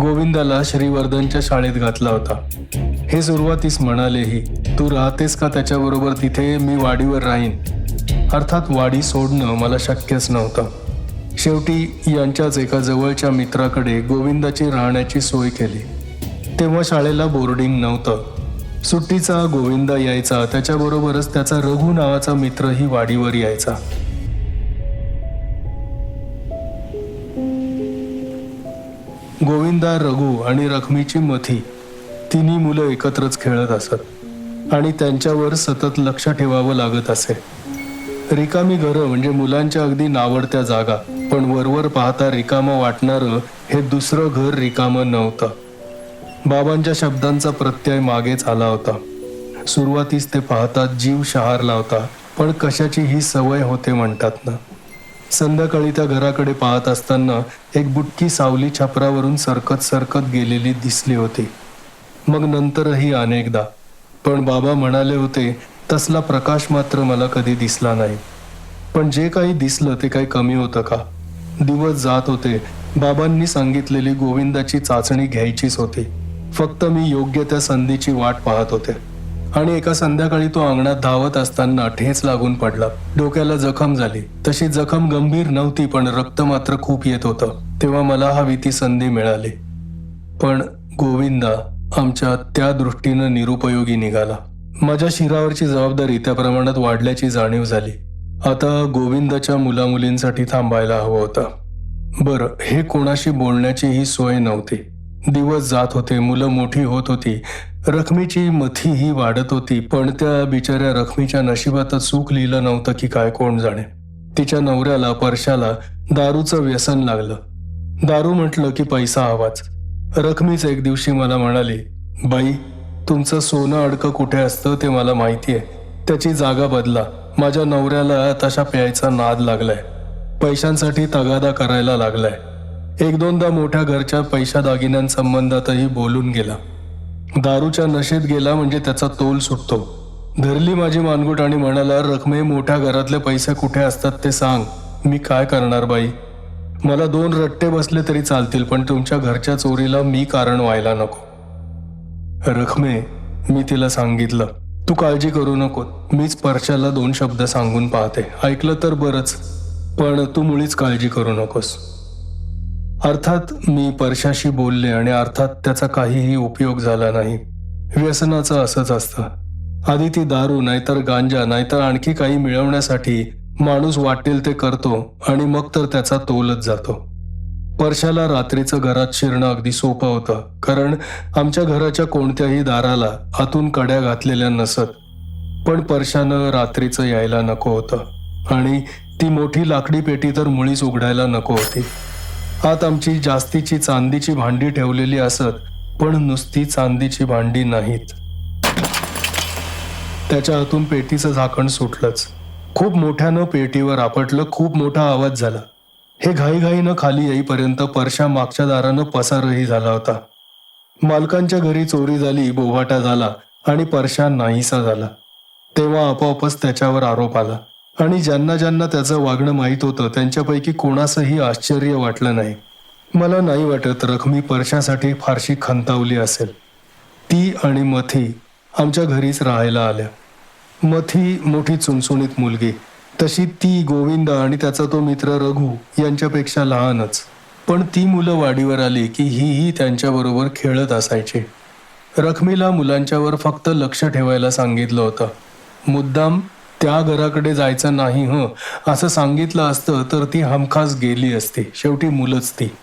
गोविंदाला श्रीवर्धनच्या शाळेत घातला होता. हे सुरुवातीस म्हणालेही तू राहतेस का त्याच्याबरोबर? तिथे मी वाडीवर राहीन. अर्थात वाडी सोडणं मला शक्यच नव्हतं. शेवटी यांच्याच एका जवळच्या मित्राकडे गोविंदाची राहण्याची सोय केली. तेव्हा शाळेला बोर्डिंग नव्हतं. सुट्टीचा गोविंदा यायचा त्याच्याबरोबरच त्याचा रघु नावाचा मित्रही वाडीवर यायचा. गोविंदा रघु आणि रखमीची मथी तिन्ही मुलं एकत्रच खेळत असत. आणि त्यांच्यावर सतत लक्ष ठेवावं लागत असे. रिकामी घरं म्हणजे मुलांच्या अगदी नावडत्या जागा पण वरवर पाहता रिकामं वाटणारं हे दुसरं घर रिकामं नव्हतं. बाबांच्या शब्दांचा प्रत्यय मागेच आला होता. सुरुवातीस ते पाहतात जीव शहारला होता पण कशाची ही सवय होते म्हणतात ना. संध्याकाळी त्या घराकडे पाहत असताना एक बुटकी सावली छपरावरून सरकत सरकत गेलेली दिसली होती. मग नंतरही अनेकदा. पण बाबा म्हणाले होते तसला प्रकाश मात्र मला कधी दिसला नाही. पण जे काही दिसलं ते काही कमी होतं का? दिवस जात होते. बाबांनी सांगितलेली गोविंदाची चाचणी घ्यायचीच होती. फक्त मी योग्य त्या संधीची वाट पाहत होते. आणि एका संध्याकाळी तो अंगणात धावत असताना ठेच लागून पडला. डोक्याला जखम झाली. तशी जखम गंभीर नव्हती पण रक्त मात्र खूप येत होतं. तेव्हा मला हवी ती संधी मिळाली. पण गोविंदा आमच्या त्या दृष्टीनं निरुपयोगी निघाला. माझ्या शिरावरची जबाबदारी त्या प्रमाणात वाढल्याची जाणीव झाली. आता गोविंदाच्या मुलामुलींसाठी थांबायला हवं होतं. बरं हे कोणाशी बोलण्याची ही सोय नव्हती. दिवस जात होते मुलं मोठी होत होती. रखमीची मथी ही वाढत होती पण त्या बिचाऱ्या रखमीच्या नशिबातच सुख लिहिलं नव्हतं की काय कोण जाणे. तिच्या नवऱ्याला परशाला दारूचं व्यसन लागलं. दारू म्हटलं की पैसा हवाच रखमीच एक दिवशी मला म्हणाली बाई तुमचं सोनं अडकं कुठे असतं ते मला माहिती आहे. त्याची जागा बदला. माझ्या नवऱ्याला तशा प्यायचा नाद लागलाय. पैशांसाठी तगादा करायला लागलाय. एक दोनदा मोठ्या घरच्या पैशा दागिन्यांसंबंधातही बोलून गेला. दारूच्या नशेत गेला म्हणजे त्याचा तोल सुटतो. धरली माझी मानगुट आणि म्हणाला रकमे मोठ्या घरातले पैसे कुठे असतात ते सांग. मी काय करणार बाई? मला दोन रट्टे बसले तरी चालतील पण तुमच्या घरच्या चोरीला मी कारण व्हायला नको. रखमे मी तिला सांगितलं. तू काळजी करू नको. मीच परशाला दोन शब्द सांगून पाहते. ऐकलं तर बरंच. पण तू मुळीच काळजी करू नकोस. अर्थात मी परशाशी बोलले आणि अर्थात त्याचा काहीही उपयोग झाला नाही. व्यसनाचं असंच असतं. आधी ती दारू नाहीतर गांजा नाहीतर आणखी काही मिळवण्यासाठी माणूस वाटेल ते करतो आणि मग तर त्याचा तोलच जातो. परशाला रात्रीचं घरात शिरणं अगदी सोपं होतं कारण आमच्या घराच्या कोणत्याही दाराला आतून कड्या घातलेल्या नसत. पण परशानं रात्रीचं यायला नको होतं आणि ती मोठी लाकडी पेटी तर मुळीच उघडायला नको होती. आत आमची जास्तीची चांदीची भांडी ठेवलेली असत पण नुसती चांदीची भांडी नाहीत. त्याच्या हातून पेटीचं झाकण सुटलंच. खूप मोठ्यानं पेटीवर आपटलं खूप मोठा आवाज झाला. हे घाईघाईनं खाली येईपर्यंत परशा मागच्या दारानं पसारही झाला होता. मालकांच्या घरी चोरी झाली बोभाटा झाला आणि परशा नाहीसा झाला. तेव्हा आपोआपच त्याच्यावर आरोप आला. आणि ज्यांना ज्यांना त्याचं वागणं माहीत होतं त्यांच्यापैकी कोणासही आश्चर्य वाटलं नाही. मला नाही वाटत रखमी परशासाठी फारशी खंतावली असेल. ती आणि मथी आमच्या घरीच राहायला आल्या. मथी मोठी चुणचुणीत मुलगी. तशी ती गोविंद आणि त्याचा तो मित्र रघु यांच्यापेक्षा लहानच. पण ती मुलं वाडीवर आली की हीही त्यांच्याबरोबर खेळत असायची. रखमीला मुलांच्यावर फक्त लक्ष ठेवायला सांगितलं होतं. मुद्दाम त्या घराकडे जायचं नाही हं. असं सांगितलं असतं तर ती हमखास गेली असती. शेवटी मुलंच ती.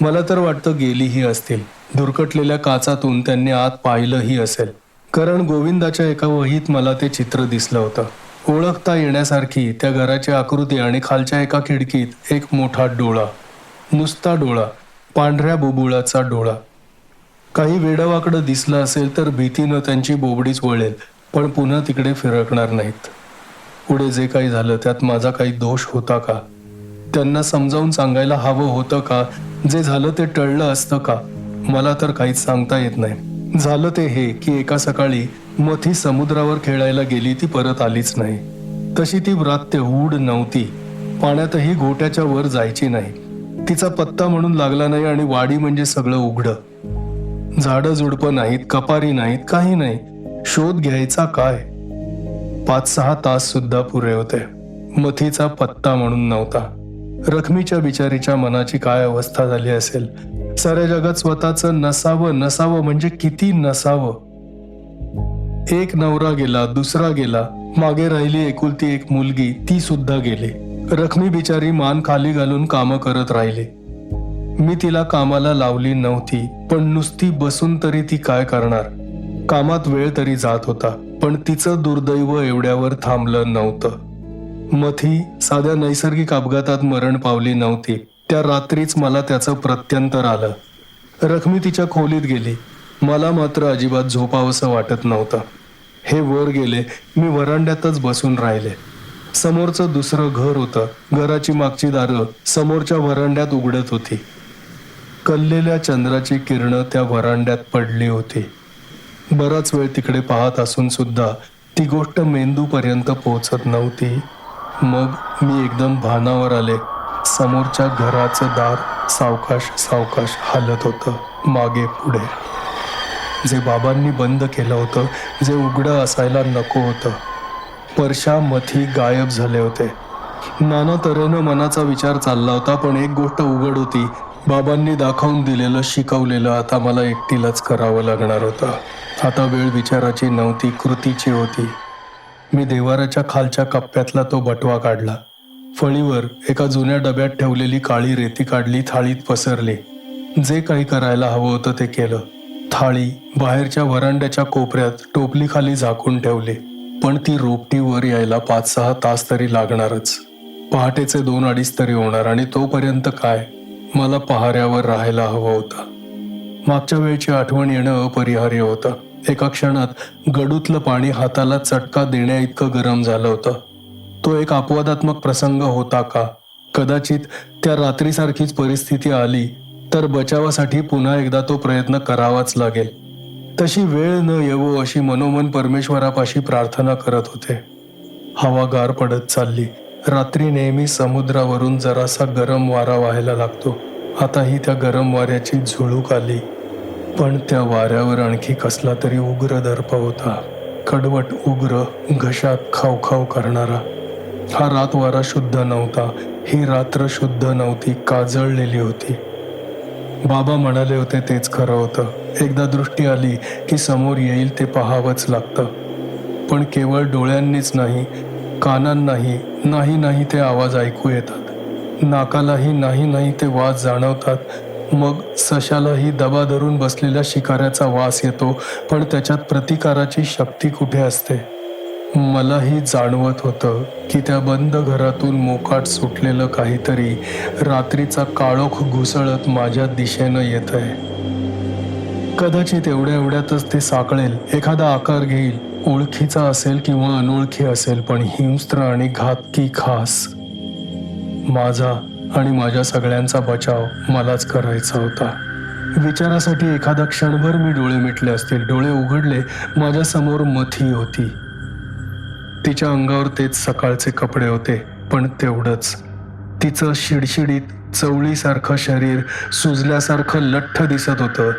मला तर वाटतं गेलीही असतील. धुरकटलेल्या काचातून त्यांनी आत पाहिलंही असेल. कारण गोविंदाच्या एका वहीत मला ते चित्र दिसलं होतं. ओळखता येण्यासारखी त्या घराची आकृती आणि खालच्या एका खिडकीत एक मोठा डोळा. नुसता डोळा. पांढऱ्या बुबुळाचा डोळा. काही वेडवाकडं दिसलं असेल तर भीतीनं त्यांची बोबडीच वळेल. पण पुन्हा तिकडे फिरकणार नाहीत. पुढे जे काही झालं त्यात माझा काही दोष होता का? त्यांना समजावून सांगायला हवं होतं का? जे झालं ते टळलं असतं का? मला तर काहीच सांगता येत नाही. झालं ते हे की एका सकाळी मथी समुद्रावर खेळायला गेली ती परत आलीच नाही. तशी ती व्रात्य ऊड नव्हती. पाण्यातही घोट्याच्या वर जायची नाही. तिचा पत्ता म्हणून लागला नाही आणि वाडी म्हणजे सगळं उघडं. झाडं झुडपं नाहीत कपारी नाहीत काही नाही. शोध घ्यायचा काय? पाच सहा तास सुद्धा पुरे होते. मथीचा पत्ता म्हणून नव्हता. रखमीच्या बिचारीच्या मनाची काय अवस्था झाली असेल? साऱ्या जगात स्वतःचं नसावं नसावं म्हणजे किती नसावं? एक नवरा गेला दुसरा गेला मागे राहिली एकुलती एक मुलगी ती सुद्धा गेली. रखमी बिचारी मान खाली घालून कामं करत राहिली. मी तिला कामाला लावली नव्हती पण नुसती बसून तरी ती काय करणार? कामात वेळ तरी जात होता पण तिचं दुर्दैव एवढ्यावर थांबलं नव्हतं. मथी साध्या नैसर्गिक अपघातात मरण पावली नव्हती. त्या रात्रीच मला त्याचं प्रत्यंतर आलं. रखमी तिच्या खोलीत गेली. मला मात्र अजिबात झोपावंसं वाटत नव्हतं. हे वर गेले मी वरांड्यातच बसून राहिले. समोरचं दुसरं घर होतं. घराची मागची दारं समोरच्या वरांड्यात उघडत होती. कल्लेल्या चंद्राची किरणं त्या वरांड्यात पडली होती. बराच वेळ तिकडे पाहत असून सुद्धा ती गोष्ट मेंदूपर्यंत पोहोचत नव्हती. मग मी एकदम भानावर आले. समोरच्या घराचं दार सावकाश सावकाश हालत होतं. मागे पुढे. जे बाबांनी बंद केलं होतं जे उघडं असायला नको होतं. परशा मथी गायब झाले होते. नाना तऱ्हेनं मनाचा विचार चालला होता पण एक गोष्ट उघड होती. बाबांनी दाखवून दिलेलं शिकवलेलं आता मला एकटीलाच करावं लागणार होतं. आता वेळ विचाराची नव्हती कृतीची होती. मी देवाराच्या खालच्या कप्प्यातला तो बटवा काढला. फळीवर एका जुन्या डब्यात ठेवलेली काळी रेती काढली थाळीत पसरली. जे काही करायला हवं होतं ते केलं. थाळी बाहेरच्या वरांड्याच्या कोपऱ्यात टोपलीखाली झाकून ठेवली. पण ती रोपटीवर यायला पाच सहा तास तरी लागणारच. पहाटेचे दोन अडीच तरी होणार आणि तोपर्यंत काय? मला पहाऱ्यावर राहायला हवं होतं. मागच्या वेळची आठवण येणं अपरिहार्य होतं. एका क्षणात गडूतलं पाणी हाताला चटका देण्या इतकं गरम झालं होतं. तो एक अपवादात्मक प्रसंग होता का? कदाचित त्या रात्रीसारखीच परिस्थिती आली तर बचावासाठी पुन्हा एकदा तो प्रयत्न करावाच लागेल. तशी वेळ न येवो अशी मनोमन परमेश्वरापाशी प्रार्थना करत होते. हवा गार पडत चालली. रात्री नेहमी समुद्रावरून जरासा गरम वारा व्हायला लागतो. आताही त्या गरम वाऱ्याची झुळूक आली. पण त्या वाऱ्यावर आणखी कसला तरी उग्र दर्प होता. कडवट उग्र घशात खावखाव करणारा. हा रात वारा शुद्ध नव्हता. ही रात्र शुद्ध नव्हती काजळलेली होती. बाबा म्हणाले होते तेच खरं होतं. एकदा दृष्टी आली की समोर येईल ते पाहावंच लागतं. पण केवळ डोळ्यांनीच नाही कानांनाही नाही नाही ते आवाज ऐकू येतात. नाकालाही नाही नाही ते वाज जाणवतात. मग सशालाही दबा धरून बसलेल्या शिकाऱ्याचा वास येतो पण त्याच्यात प्रतिकाराची शक्ती कुठे असते? मलाही जाणवत होतं की त्या बंद घरातून मोकाट सुटलेलं काहीतरी रात्रीचा काळोख घुसळत माझ्या दिशेनं येत आहे कदाचित एवढ्या एवढ्यातच ते साकळेल एखादा आकार घेईल ओळखीचा असेल किंवा अनोळखी असेल पण हिंस्त्र आणि घातकी खास माझा आणि माझ्या सगळ्यांचा बचाव मलाच करायचा होता. विचारासाठी एखादा क्षणभर मी डोळे मिटले असतील. डोळे उघडले माझ्यासमोर मथी होती. तिच्या अंगावर तेच सकाळचे कपडे होते पण तेवढंच. तिचं शिडशिडीत चवळीसारखं शरीर सुजल्यासारखं लठ्ठ दिसत होतं.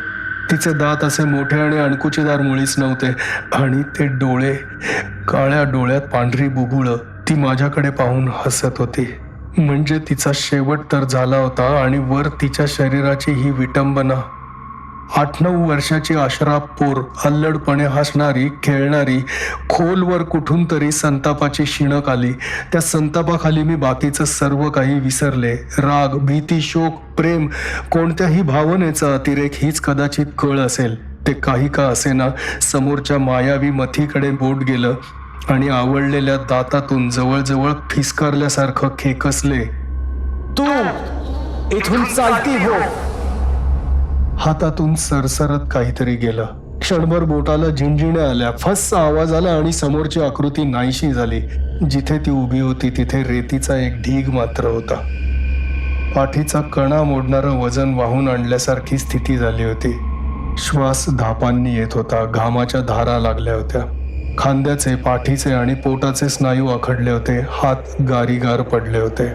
तिचे दात असे मोठे आणि अणकुचीदार मुळीच नव्हते आणि ते डोळे काळ्या डोळ्यात पांढरी बुबुळं ती माझ्याकडे पाहून हसत होती. म्हणजे तिचा शेवट तर झाला होता आणि वर तिच्या शरीराची ही विटंबना. आठ नऊ वर्षाची आश्राप पोर अल्लडपणे हसणारी खेळणारी खोलवर कुठून तरी संतापाची शिणक आली. त्या संतापाखाली मी बाकीचं सर्व काही विसरले. राग भीती शोक प्रेम कोणत्याही भावनेचा अतिरेक हीच कदाचित कळ असेल. ते काही का असेना समोरच्या मायावी मथीकडे बोट गेलं. आणि आवडलेल्या दातातून जवळजवळ फिसकारल्यासारखं खेकसले. तू इथून चालती हो. हातातून सरसरत काहीतरी गेलं. क्षणभर बोटाला झिंझिण्या आल्या. फस्स आवाज आला आणि समोरची आकृती नाहीशी झाली. जिथे ती उभी होती तिथे रेतीचा एक ढीग मात्र होता. पाठीचा कणा मोडणारं वजन वाहून आणल्यासारखी स्थिती झाली होती. श्वास धापांनी येत होता. घामाच्या धारा लागल्या होत्या. खांद्याचे पाठीचे आणि पोटाचे स्नायू आखडले होते. हात गारीगार पडले होते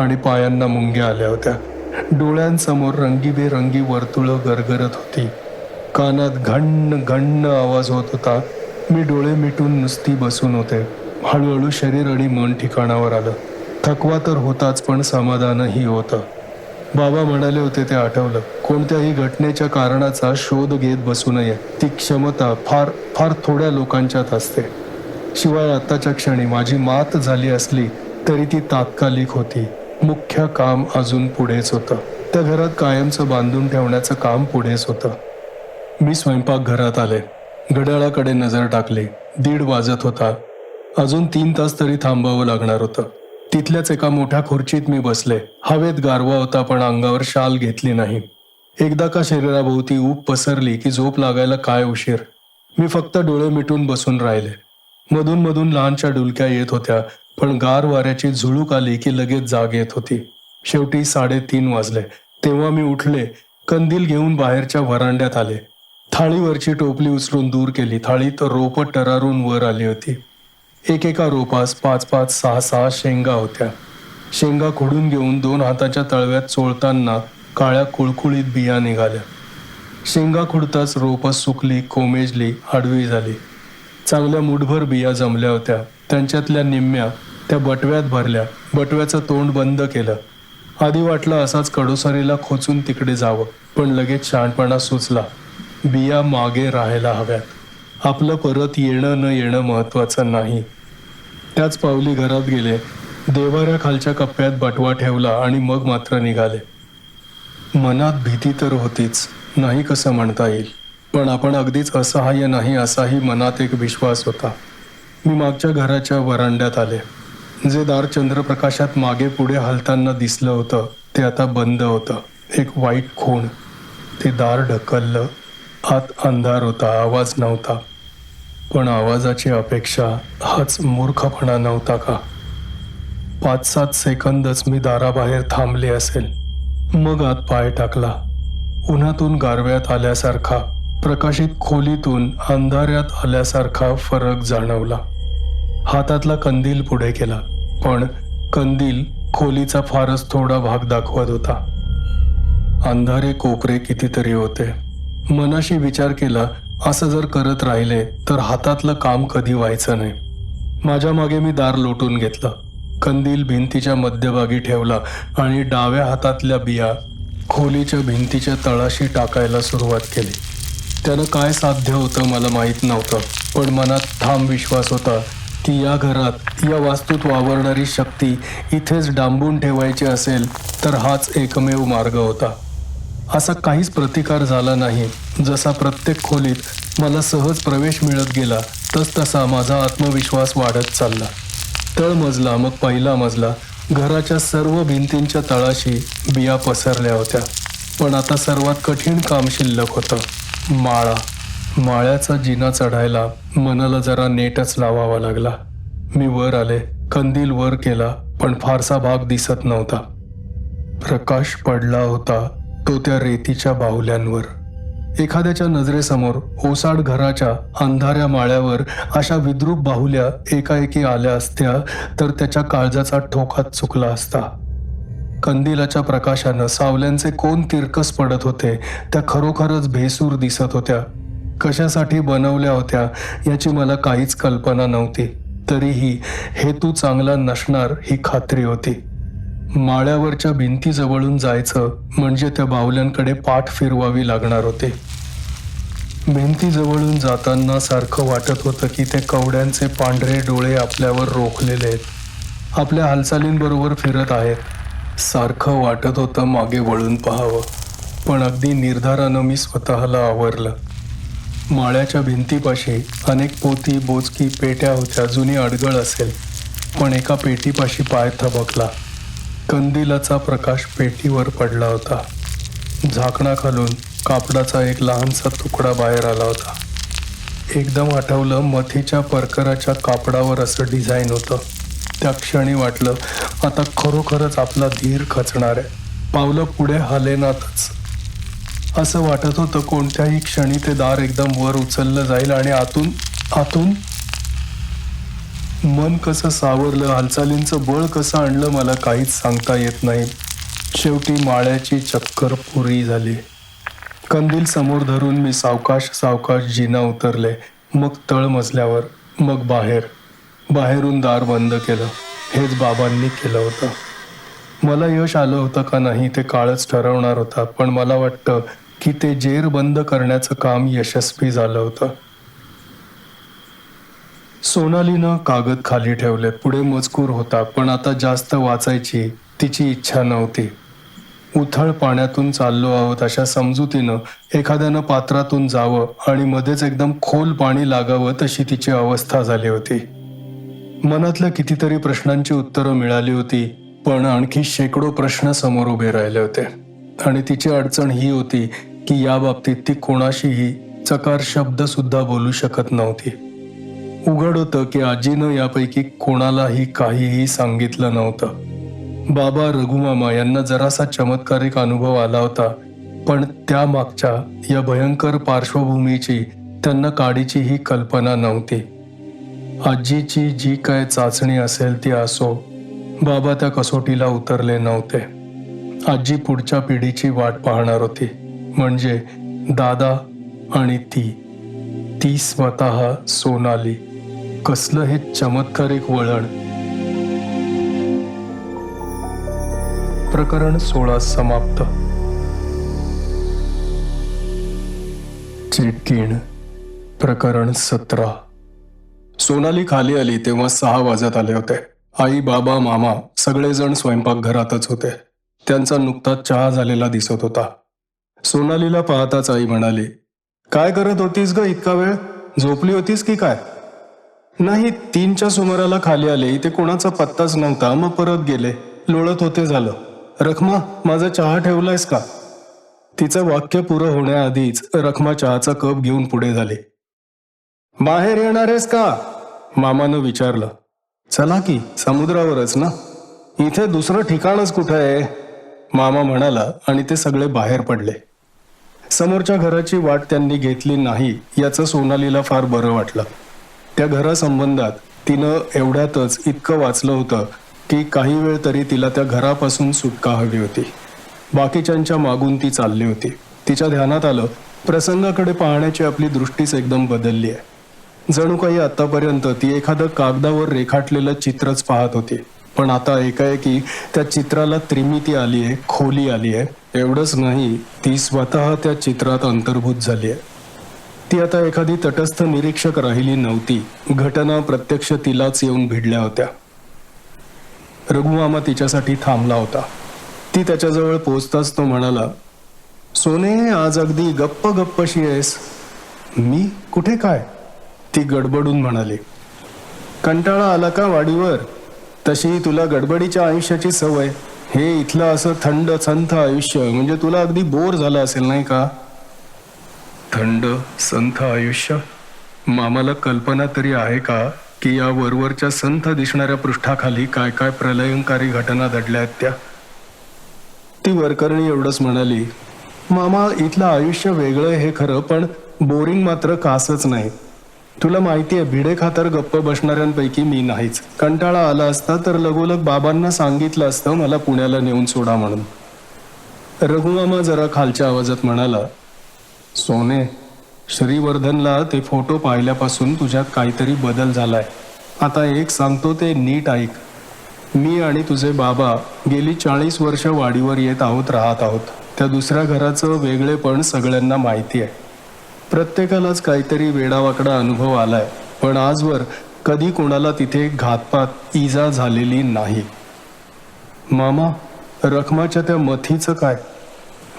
आणि पायांना मुंग्या आल्या होत्या. डोळ्यांसमोर रंगीबेरंगी वर्तुळं गरगरत होती. कानात घण्ण घण्ण आवाज होत होता. मी डोळे मिटून नुसती बसून होते. हळूहळू शरीर आणि मन ठिकाणावर आलं. थकवा तर होताच पण समाधानही होतं. बाबा म्हणाले होते ते आठवलं. कोणत्याही घटनेच्या कारणाचा शोध घेत बसू नये. ती क्षमता फार फार थोड्या लोकांच्यात असते. शिवाय आत्ताच्या क्षणी माझी मात झाली असली तरी ती तात्कालिक होती. मुख्य काम अजून पुढेच होतं. त्या घरात कायमचं बांधून ठेवण्याचं काम पुढेच होतं. मी स्वयंपाकघरात आले. घड्याळाकडे नजर टाकली. दीड वाजत होता. अजून तीन तास तरी थांबावं लागणार होतं. तिथल्याच एका मोठ्या खुर्चीत मी बसले. हवेत गारवा होता पण अंगावर शाल घेतली नाही. एकदा का शरीराभोवती ऊब पसरली की झोप लागायला काय उशीर. मी फक्त डोळे मिटून बसून राहिले. मधून मधून लहानशा डुलक्या येत होत्या पण गार वाऱ्याची झुळूक आली की लगेच जाग येत होती. शेवटी साडेतीन वाजले. तेव्हा मी उठले कंदील घेऊन बाहेरच्या व्हरांड्यात आले. थाळीवरची टोपली उचलून दूर केली. थाळीत रोपं टरारून वर आली होती. एकेका रोपास पाच पाच सहा सहा शेंगा होत्या. शेंगा खोडून घेऊन दोन हाताच्या तळव्यात चोळताना काळ्या कुळकुळीत बिया निघाल्या. शेंगा खुडताच रोपं सुकली कोमेजली आडवी झाली. चांगल्या मुठभर बिया जमल्या होत्या. त्यांच्यातल्या निम्म्या त्या बटव्यात भरल्या. बटव्याचं तोंड बंद केलं. आधी वाटलं असाच कडोसारीला खोचून तिकडे जावं पण लगेच शहाणपणा सुचला. बिया मागे राहायला हव्यात. आपलं परत येणं न येणं महत्वाचं नाही. त्याच पावली घरात गेले. देवाऱ्या खालच्या कप्प्यात बटवा ठेवला आणि मग मात्र निघाले. मनात भीती तर होतीच नाही कसं म्हणता येईल. पण आपण अगदीच असहाय्य नाही असाही मनात एक विश्वास होता. मी मागच्या घराच्या वरांड्यात आले. जे दार चंद्रप्रकाशात मागे पुढे हलताना दिसलं होतं ते आता बंद होतं. एक वाईट खूण. ते दार ढकललं. आत अंधार होता आवाज नव्हता. पण आवाजाची अपेक्षा हाच मूर्खपणा नव्हता का? पाच सात सेकंदच मी दाराबाहेर थांबले असेल. मग आत पाय टाकला. उन्हातून गारव्यात आल्यासारखा प्रकाशित खोलीतून अंधाऱ्यात आल्यासारखा फरक जाणवला. हातातला कंदील पुढे केला पण कंदील खोलीचा फारच थोडा भाग दाखवत होता. अंधारे कोपरे कितीतरी होते. मनाशी विचार केला असं जर करत राहिले तर हातातलं काम कधी व्हायचं नाही. माझ्या मागे मी दार लोटून घेतलं. कंदील भिंतीच्या मध्यभागी ठेवला आणि डाव्या हातातल्या बिया खोलीच्या भिंतीच्या तळाशी टाकायला सुरुवात केली. त्यानं काय साध्य होतं मला माहीत नव्हतं पण मनात ठाम विश्वास होता की या घरात या वास्तूत वावरणारी शक्ती इथेच डांबून ठेवायची असेल तर हाच एकमेव मार्ग होता. असा काहीच प्रतिकार झाला नाही. जसा प्रत्येक खोलीत मला सहज प्रवेश मिळत गेला तस तसा माझा आत्मविश्वास वाढत चालला. तळमजला मग पहिला मजला घराच्या सर्व भिंतींच्या तळाशी बिया पसरल्या होत्या. पण आता सर्वात कठीण काम शिल्लक होतं माळा. माळ्याचा जिना चढायला मनाला जरा नेटच लावावा लागला. मी वर आले कंदील वर केला पण फारसा भाग दिसत नव्हता. प्रकाश पडला होता तो त्या रेतीच्या बाहुल्यांवर एखाद्याच्या नजरेसमोर ओसाड घराच्या अंधाऱ्या माळ्यावर अशा विद्रूप बाहुल्या एकाएकी आल्या असत्या तर त्याच्या काळजाचा ठोकात चुकला असता. कंदिलाच्या प्रकाशानं सावल्यांचे कोण तिरकस पडत होते त्या खरोखरच भेसूर दिसत होत्या. कशासाठी बनवल्या होत्या याची मला काहीच कल्पना नव्हती. तरीही हेतू चांगला नसणार ही खात्री होती. माळ्यावरच्या भिंतीजवळून जायचं म्हणजे त्या बाहुल्यांकडे पाठ फिरवावी लागणार होते. भिंतीजवळून जाताना सारखं वाटत होतं की ते कवड्यांचे पांढरे डोळे आपल्यावर रोखलेले आहेत. आपल्या हालचालींबरोबर फिरत आहेत. सारखं वाटत होतं मागे वळून पाहावं. पण अगदी निर्धारानं मी स्वतःला आवरलं. माळ्याच्या भिंतीपाशी अनेक पोती बोचकी पेट्या होत्या जुनी अडगळ असेल. पण एका पेटीपाशी पाय थबकला. कंदिलाचा प्रकाश पेटीवर पडला होता. झाकणाखालून कापडाचा एक लहानसा तुकडा बाहेर आला होता. एकदम आठवलं मथीच्या परकराच्या कापडावर असं डिझाईन होतं. त्या क्षणी वाटलं आता खरोखरच आपला धीर खचणार आहे. पावलं पुढे हलेनातच असं वाटत होतं कोणत्याही क्षणी ते दार एकदम वर उचललं जाईल आणि आतून आतून मन कसं सावरलं हालचालींचं बळ कसं आणलं मला काहीच सांगता येत नाही. शेवटी माळ्याची चक्कर पुरी झाली. कंदील समोर धरून मी सावकाश सावकाश जिना उतरले. मग तळ मजल्यावर मग बाहेर. बाहेरून दार बंद केलं. हेच बाबांनी केलं होतं. मला यश आलं होतं का नाही ते काळच ठरवणार होता पण मला वाटतं की ते जेर बंद करण्याचं काम यशस्वी झालं होतं. सोनालीनं कागद खाली ठेवले. पुढे मजकूर होता पण आता जास्त वाचायची तिची इच्छा नव्हती. उथळ पाण्यातून चाललो आहोत अशा समजुतीनं एखाद्यानं पात्रातून जावं आणि मध्येच एकदम खोल पाणी लागावं तशी तिची अवस्था झाली होती. मनातल्या कितीतरी प्रश्नांची उत्तरं मिळाली होती पण आणखी शेकडो प्रश्न समोर उभे राहिले होते. आणि तिची अडचण ही होती की या बाबतीत ती कोणाशीही चकार शब्द सुद्धा बोलू शकत नव्हती. उघड होतं की आजीनं यापैकी कोणालाही काहीही सांगितलं नव्हतं. बाबा रघुमामा यांना जरासा चमत्कारिक अनुभव आला होता पण त्या मागच्या या भयंकर पार्श्वभूमीची त्यांना काडीचीही कल्पना नव्हती. आजीची जी काय चाचणी असेल ती असो बाबा त्या कसोटीला उतरले नव्हते. आजी पुढच्या पिढीची वाट पाहणार होती म्हणजे दादा आणि ती. ती स्वतः सोनाली. कसलं हे चमत्कारिक वळण. प्रकरण सोळा समाप्त. चिटकीण प्रकरण सतरा. सोनाली खाली आली तेव्हा सहा वाजत आले होते. आई बाबा मामा सगळेजण स्वयंपाकघरातच होते. त्यांचा नुकताच चहा झालेला दिसत होता. सोनालीला पाहताच आई म्हणाली काय करत होतीस ग इतका वेळ? झोपली होतीस की काय? नाही तीनच्या सुमाराला खाली आले. इथे कोणाचा पत्ताच नव्हता. मग परत गेले. लोळत होते झालं. रखमा माझा चहा ठेवलायस का? तिचं वाक्य पुरं होण्याआधीच रखमा चहाचा कप घेऊन पुढे झाले. बाहेर येणार आहेस का? मामानं विचारलं. चला की समुद्रावरच ना? इथे दुसरं ठिकाणच कुठं आहे? मामा म्हणाला आणि ते सगळे बाहेर पडले. समोरच्या घराची वाट त्यांनी घेतली नाही याचं सोनालीला फार बरं वाटलं. त्या घरासंबंधात तिनं एवढ्यातच इतकं वाचलं होतं की काही वेळ तरी तिला त्या घरापासून सुटका हवी होती. बाकीच्यांच्या मागून ती चालली होती. तिच्या ध्यानात आलं प्रसंगाकडे पाहण्याची आपली दृष्टीच एकदम बदलली आहे. जणू काही आतापर्यंत ती एखादं कागदावर रेखाटलेलं चित्रच पाहत होती. पण आता एकाएकी त्या चित्राला त्रिमिती आली आहे खोली आली आहे एवढंच नाही ती स्वतः त्या चित्रात अंतर्भूत झाली आहे ती आता एखादी तटस्थ निरीक्षक राहिली नव्हती. घटना प्रत्यक्ष तिलाच येऊन भिडल्या होत्या. रघुमामा तिच्यासाठी थांबला होता. ती त्याच्याजवळ पोचताच तो म्हणाला सोने आज अगदी गप्प गप्पशी आहेस. मी कुठे काय? ती गडबडून म्हणाली कंटाळा आला का वाडीवर? तशी तुला गडबडीच्या आयुष्याची सवय. हे इथलं असं थंड संथ आयुष्य. म्हणजे तुला अगदी बोर झालं असेल नाही का? थंड संथ आयुष्य? मामाला कल्पना तरी आहे का की या वरवरच्या संथ दिसणाऱ्या पृष्ठाखाली काय काय प्रलयंकारी घटना दडल्या आहेत त्या? ती वरकरणी एवढंच म्हणाली मामा इथलं आयुष्य वेगळं हे खरं पण बोरिंग मात्र कासच नाही. तुला माहिती आहे भिडे खातर गप्प बसणाऱ्यांपैकी मी नाहीच. कंटाळा आला असता तर लगोलग बाबांना सांगितलं असतं मला पुण्याला नेऊन सोडा म्हणून. रघुमामा जरा खालच्या आवाजात म्हणाला सोने श्रीवर्धनला ते फोटो पाहिल्यापासून तुझ्यात काहीतरी बदल झालाय. आता एक सांगतो ते नीट ऐक. मी आणि तुझे बाबा गेली चाळीस वर्ष वाडीवर येत आहोत राहत आहोत. त्या दुसऱ्या घराचं वेगळेपण सगळ्यांना माहिती आहे. प्रत्येकालाच काहीतरी वेडावाकडा अनुभव आलाय पण आजवर कधी कोणाला तिथे घातपात इजा झालेली नाही. मामा रखमाच्या त्या मथीचं काय?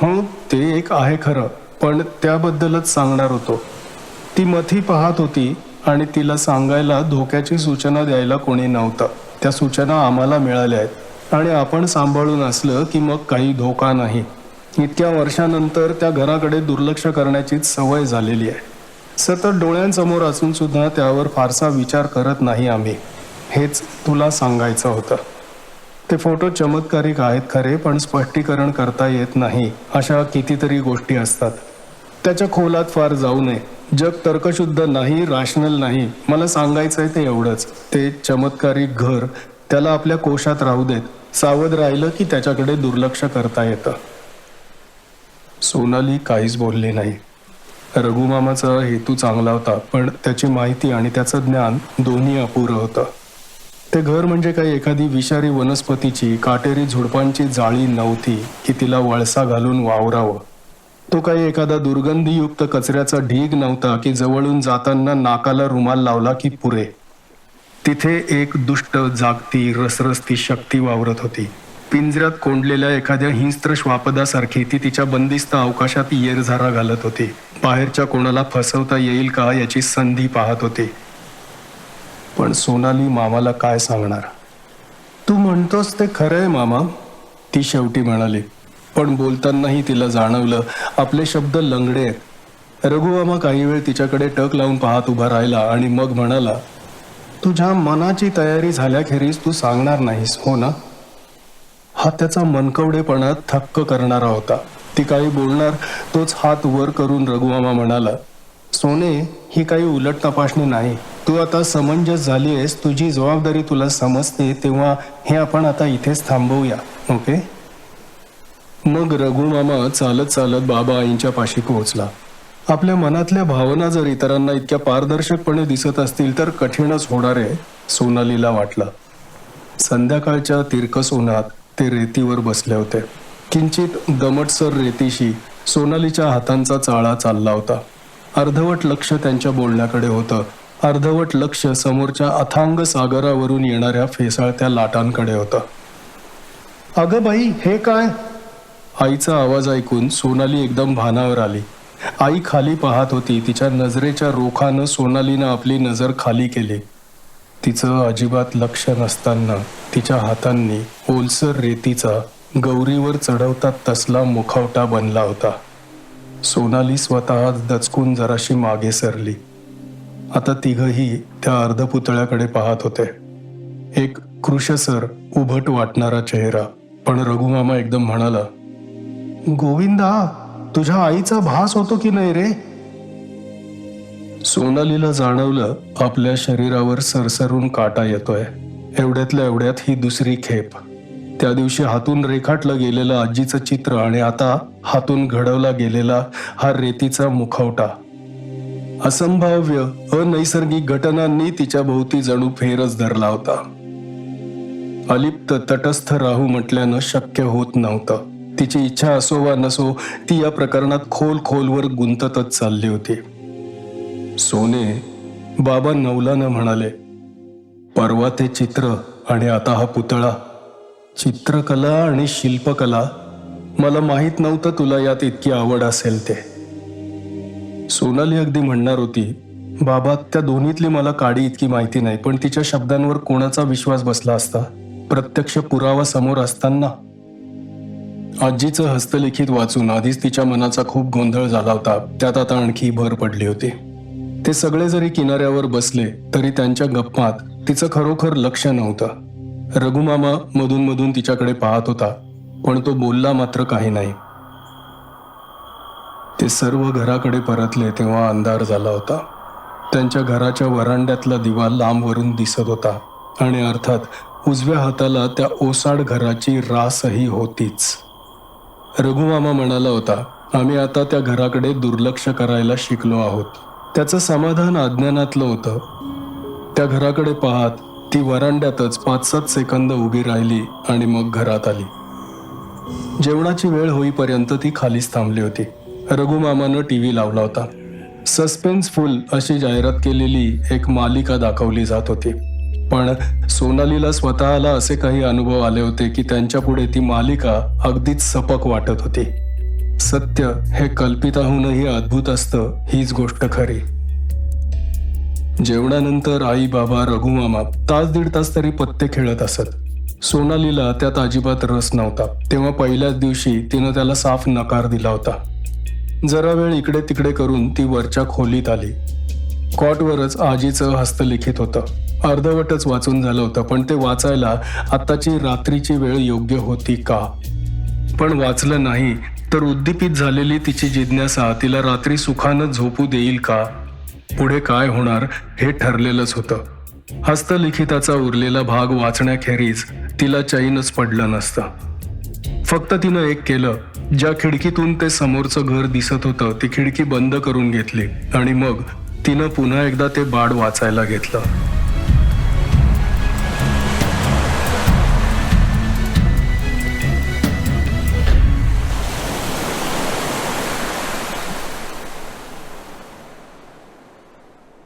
हो ते एक आहे खरं. पण त्याबद्दलच सांगणार होतो. ती मथी पाहत होती आणि तिला सांगायला धोक्याची सूचना द्यायला कोणी नव्हतं. त्या सूचना आम्हाला मिळाल्या आहेत. आणि आपण सांभाळून असलं की मग काही धोका नाही. इतक्या वर्षानंतर त्या घराकडे दुर्लक्ष करण्याचीच सवय झालेली आहे. सतत डोळ्यांसमोर असून सुद्धा त्यावर फारसा विचार करत नाही आम्ही. हेच तुला सांगायचं होतं. ते फोटो चमत्कारिक आहेत खरे पण स्पष्टीकरण करता येत नाही. अशा कितीतरी गोष्टी असतात. त्याच्या खोलात फार जाऊ नये. जग तर्कशुद्ध नाही राशनल नाही. मला सांगायचं आहे ते एवढंच. ते चमत्कारिक घर त्याला आपल्या कोशात राहू देत. सावध राहिलं की त्याच्याकडे दुर्लक्ष करता येतं. सोनाली काहीच बोलली नाही. रघुमामाचा हेतू चांगला होता पण त्याची माहिती आणि त्याचं ज्ञान दोन्ही अपुरं होतं. ते घर म्हणजे काही एखादी विषारी वनस्पतीची काटेरी झुडपांची जाळी नव्हती की तिला वळसा घालून वावरावं. तो काही एखादा दुर्गंधीयुक्त कचऱ्याचा ढीग नव्हता की जवळून जाताना नाकाला रुमाल लावला की पुरे. तिथे एक दुष्ट जागती रसरसती शक्ती वावरत होती. पिंजऱ्यात कोंडलेल्या एखाद्या हिंस्त्र श्वापदासारखी ती तिच्या बंदिस्त अवकाशात येरझारा घालत होती. बाहेरच्या कोणाला फसवता येईल का याची संधी पाहत होती. पण सोनाली मामाला काय सांगणार? तू म्हणतोस ते खरंय मामा ती शेवटी म्हणाली. पण बोलतानाही तिला जाणवलं आपले शब्द लंगडे आहेत. रघुवामा काही वेळ तिच्याकडे टक लावून पाहत उभा राहिला आणि मग म्हणाला तुझ्या मनाची तयारी झाल्याखेरीज तू सांगणार नाहीस हो ना? हा त्याचा मनकवडेपणा थक्क करणारा होता. ती काही बोलणार तोच हात वर करून रघुवामा म्हणाला सोने ही काही उलट तपासणी नाही. तू आता समंजस झाली आहेस तुझी जबाबदारी तुला समजते तेव्हा हे आपण आता इथेच थांबवूया ओके? मग रघुमामा चालत चालत बाबा आईंच्या पाशी पोहोचला. आपल्या मनातल्या भावना जर इतरांना इतक्या पारदर्शकपणे दिसत असतील तर कठीणच होणार आहे सोनालीला वाटलं. संध्याकाळच्या तिरकस उन्हात ते रेतीवर बसले होते. किंचित दमटसर रेतीशी सोनालीच्या हातांचा चाळा चालला होता. अर्धवट लक्ष त्यांच्या बोलण्याकडे होतं. अर्धवट लक्ष समोरच्या अथांग सागरावरून येणाऱ्या फेसाळत्या लाटांकडे होतं. अगं बाई हे काय? आईचा आवाज ऐकून सोनाली एकदम भानावर आली. आई खाली पाहत होती. तिच्या नजरेच्या रोखानं सोनालीनं आपली नजर खाली केली. तिचं अजिबात लक्ष नसताना तिच्या हातांनी ओलसर रेतीचा गौरीवर चढवतात तसला मुखवटा बनला होता. सोनाली स्वतः दचकून जराशी मागे सरली. आता तिघही त्या अर्धपुतळ्याकडे पाहत होते. एक कृशसर उभट वाटणारा चेहरा. पण रघुमामा एकदम म्हणाला गोविंदा तुझ्या आईचा भास होतो की नाही रे? सोनालीला जाणवलं आपल्या शरीरावर सरसरून काटा येतोय. एवढ्यातल्या एवढ्यात ही दुसरी खेप. त्या दिवशी हातून रेखाटलं गेलेलं आजीचं चित्र आणि आता हातून घडवला गेलेला हा रेतीचा मुखवटा. असंभाव्य अनैसर्गिक घटनांनी तिच्या भोवती जणू फेरच धरला होता. अलिप्त तटस्थ राहू म्हटल्यानं शक्य होत नव्हतं. तिची इच्छा असो वा नसो ती या प्रकरणात खोल खोलवर गुंततच चालली होती. सोने बाबा नवलानं म्हणाले परवा ते चित्र आणि आता हा पुतळा चित्रकला आणि शिल्पकला मला माहीत नव्हतं तुला यात इतकी आवड असेल ते. सोनाली अगदी म्हणणार होती बाबा त्या दोन्हीतली मला काडी इतकी माहिती नाही पण तिच्या शब्दांवर कोणाचा विश्वास बसला असता? प्रत्यक्ष पुरावा समोर असताना आजीचं हस्तलिखित वाचून आधीच तिच्या मनाचा खूप गोंधळ झाला होता. त्यात आता आणखी भर पडली होती. ते सगळे जरी किनाऱ्यावर बसले तरी त्यांच्या गप्पात तिचं खरोखर लक्ष नव्हतं. रघुमामा मधून मधून तिच्याकडे पाहत होता पण तो बोलला मात्र काही नाही. ते सर्व घराकडे परतले तेव्हा अंधार झाला होता. त्यांच्या घराच्या वरांड्यातला दिवा लांबवरून दिसत होता आणि अर्थात उजव्या हाताला त्या ओसाड घराची रासही होतीच. रघुमामा म्हणाला होता आम्ही आता त्या घराकडे दुर्लक्ष करायला शिकलो आहोत. त्याचं समाधान अज्ञानातलं होतं. त्या घराकडे पाहत ती वरांड्यातच पाच सात सेकंद उभी राहिली आणि मग घरात आली. जेवणाची वेळ होईपर्यंत ती खालीच थांबली होती. रघुमामानं टी व्ही लावला होता. सस्पेन्सफुल अशी जाहिरात केलेली एक मालिका दाखवली जात होती. पण सोनालीला स्वतःला असे काही अनुभव आले होते की त्यांच्या पुढे ती मालिका अगदीच सपक वाटत होती. सत्य हे कल्पिताहूनही अद्भुत असतं हीच गोष्ट खरी. जेवणानंतर आई बाबा रघुमामा तास दीड तास तरी पत्ते खेळत असत. सोनालीला त्यात अजिबात रस नव्हता. तेव्हा पहिल्याच दिवशी तिनं त्याला साफ नकार दिला होता. जरा वेळ इकडे तिकडे करून ती वरच्या खोलीत आली. कॉटवरच आजीचं हस्तलिखित होतं. अर्धवटच वाचून झालं होतं पण ते वाचायला आत्ताची रात्रीची वेळ योग्य होती का? पण वाचलं नाही तर उद्दीपित झालेली तिची जिज्ञासा तिला रात्री सुखानं झोपू देईल का? पुढे काय होणार हे ठरलेलंच होतं. हस्तलिखिताचा उरलेला भाग वाचण्याखेरीज तिला चैनच पडलं नसतं. फक्त तिनं एक केलं ज्या खिडकीतून ते समोरचं घर दिसत होतं ती खिडकी बंद करून घेतली आणि मग तिनं पुन्हा एकदा ते बाड वाचायला घेतलं.